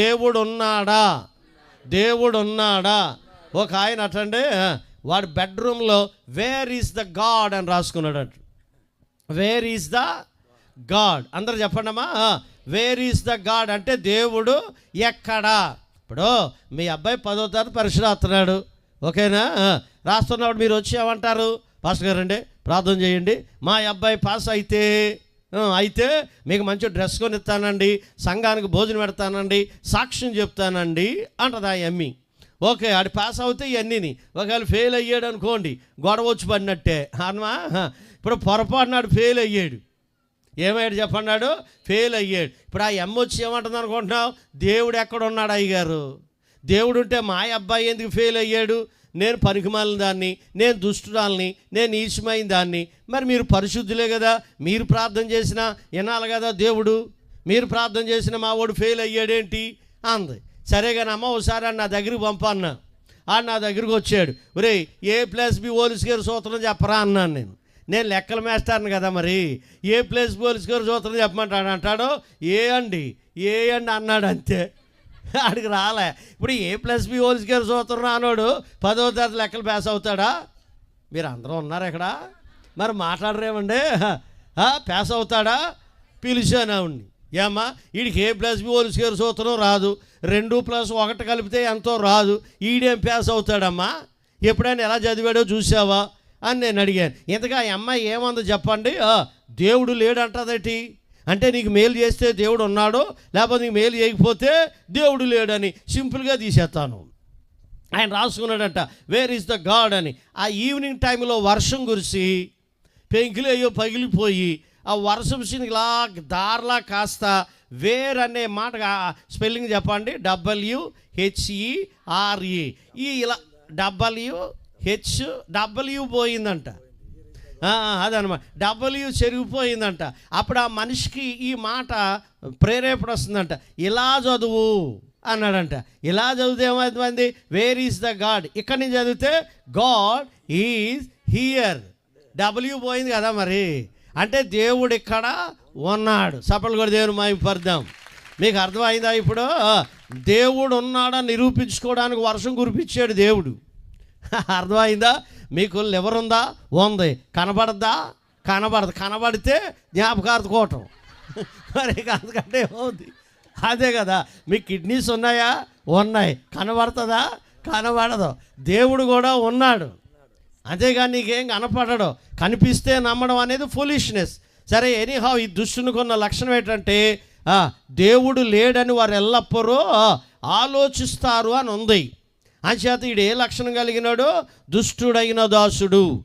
దేవుడు ఉన్నాడా దేవుడు ఉన్నాడా ఒక ఆయన అటండి వాడు బెడ్రూమ్లో వేర్ ఈస్ ద గాడ్ అని రాసుకున్నాడు అంట వేర్ ఈస్ ద గాడ్ అందరు చెప్పండమ్మా వేర్ ఈస్ ద గాడ్ అంటే దేవుడు ఎక్కడా? ఇప్పుడు మీ అబ్బాయి పదో తరగతి పరీక్ష రాస్తున్నాడు. ఓకేనా? రాస్తున్నప్పుడు మీరు వచ్చి ఏమంటారు? పాస్టర్ గారండి ప్రార్థన చేయండి. మా అబ్బాయి పాస్ అయితే అయితే మీకు మంచి డ్రెస్ కొనిస్తానండి సంఘానికి భోజనం పెడతానండి సాక్ష్యం చెప్తానండి అంటది ఆ ఎమ్మి ఓకే ఆడు పాస్ అవుతే ఇవన్నీని ఒకవేళ ఫెయిల్ అయ్యాడు అనుకోండి గొడవ వచ్చి పడినట్టే. అన్నమా? ఇప్పుడు పొరపాటునాడు ఫెయిల్ అయ్యాడు. ఏమయ్యాడు చెప్పన్నాడు? ఫెయిల్ అయ్యాడు. ఇప్పుడు ఆ ఎమ్మ వచ్చి ఏమంటుంది అనుకుంటున్నావు? దేవుడు ఎక్కడ ఉన్నాడు అయ్యగారు? దేవుడు ఉంటే మా అబ్బాయి ఎందుకు ఫెయిల్ అయ్యాడు? నేను పనికిమాలిన దాన్ని నేను దుష్టురాల్ని నేను ఈశమైన దాన్ని. మరి మీరు పరిశుద్ధులే కదా. మీరు ప్రార్థన చేసినా వినాలి కదా దేవుడు. మీరు ప్రార్థన చేసిన మా వాడు ఫెయిల్ అయ్యాడేంటి? అంది. సరే కానీ అమ్మ ఒకసారి నా దగ్గరికి పంపన్నా ఆడు నా దగ్గరికి వచ్చాడు. ఒరే ఏ ప్లస్ బి పోలీస్ గారు సూత్రం చెప్పరా అన్నాను నేను. నేను లెక్కలు మేస్తాను కదా మరి. ఏ ప్లస్ పోలీస్ గారు సూత్రం చెప్పమంటాడు? అంటాడో ఏ అండి? ఏ అండి అన్నాడు అంతే. ఆడికి రాలే. ఇప్పుడు ఏ ప్లస్ బి హోల్ గారు సూత్రం రానోడు పదో తరగతి లెక్కలు పాస్ అవుతాడా? మీరు అందరూ ఉన్నారు ఇక్కడ. మరి మాట్లాడరేమండి? ఆ, పాస్ అవుతాడా? పిలిచాను ఆవిడ్ని. ఏమ్మా వీడికి A plus B whole square సూత్రం రాదు. రెండు ప్లస్ ఒకటి కలిపితే ఎంతో రాదు. ఈడేం పాస్ అవుతాడమ్మా? ఎప్పుడైనా ఎలా చదివాడో చూసావా అని నేను అడిగాను. ఇంతగా అమ్మాయి ఏమందో చెప్పండి? దేవుడు లేడంటదటి? అంటే నీకు మేలు చేస్తే దేవుడు ఉన్నాడో లేకపోతే నీకు మేలు చేయకపోతే దేవుడు లేడని సింపుల్గా తీసేస్తాను. ఆయన రాసుకున్నాడంట వేర్ ఈస్ ద గాడ్ అని. ఆ ఈవినింగ్ టైంలో వర్షం కురిసి పెంకులు అయ్యో పగిలిపోయి ఆ వర్షం సీన్ ఇలా దారిలా కాస్త వేర్ అనే మాట స్పెల్లింగ్ చెప్పండి డబ్ల్యూ హెచ్ఈఆర్ఈ ఈ ఇలా డబ్ల్యూ హెచ్ డబ్ల్యూ పోయిందంట. అదనమాట డబ్ల్యూ చెరిగిపోయిందంట. అప్పుడు ఆ మనిషికి ఈ మాట ప్రేరేపణ వస్తుందంట. ఇలా చదువు అన్నాడంట. ఇలా చదివితే ఏమైంది వేర్ ఈస్ ద గాడ్ ఇక్కడి నుంచి చదివితే గాడ్ ఈజ్ హియర్ డబ్ల్యూ పోయింది కదా మరి. అంటే దేవుడు ఇక్కడ ఉన్నాడు. సపలు కూడా దేవుని మాయిపడదాం మీకు అర్థమైందా ఇప్పుడు? దేవుడు ఉన్నాడని నిరూపించుకోవడానికి వర్షం కురిపించాడు దేవుడు. అర్థమైందా? మీకు లివర్ ఉందా. ఉంది కనబడద్దా? కనబడదు. కనబడితే జ్ఞాపకార్థకోవటం మరి అందుకంటే ఏమవుతుంది అదే కదా. మీ కిడ్నీస్ ఉన్నాయా? ఉన్నాయి. కనబడుతుందా? కనబడదు. దేవుడు కూడా ఉన్నాడు. అంతేగాని నీకేం కనపడడు. కనిపిస్తే నమ్మడం అనేది ఫులిష్నెస్. సరే ఎనీహా ఈ దుష్టునికి ఉన్న లక్షణం ఏంటంటే దేవుడు లేడని వారు ఎల్లప్పుడూ ఆలోచిస్తారు అని ఉంది. అంచేత ఈడు ఏ లక్షణం కలిగినాడు దుష్టుడైన దాసుడు.